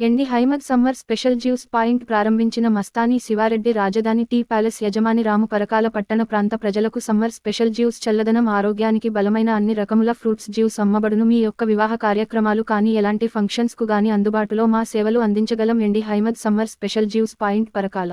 MD Haimad summer special juice point ప్రారంభించిన మస్తానీ శివారెడ్డి రాజధాని tea palace యజమాని రాము పరకాల పట్టణ ప్రాంత ప్రజలకు సమ్మర్ స్పెషల్ జ్యూస్ చల్లదనం ఆరోగ్యానికి బలమైన అన్ని రకముల ఫ్రూట్స్ జ్యూస్ అమ్మబడును. మీ యొక్క వివాహ కార్యక్రమాలు కానీ ఎలాంటి ఫంక్షన్స్కు గాని అందుబాటులో మా సేవలు అందించగలం. MD Haimad summer special juice point Parakala.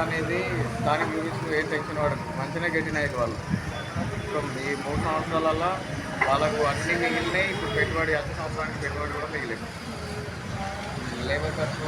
అనేది దానికి చూపించిన ఏ సెక్షన్ వాడు మంచిగా గట్టినాయి వాళ్ళు. ఇప్పుడు ఈ మూడు సంవత్సరాలలో వాళ్ళకు అన్ని మిగిలినాయి ఇప్పుడు పెట్టుబడి అతి సంవత్సరానికి పెట్టుబడి కూడా మిగిలింది. లేబర్ ఖర్చు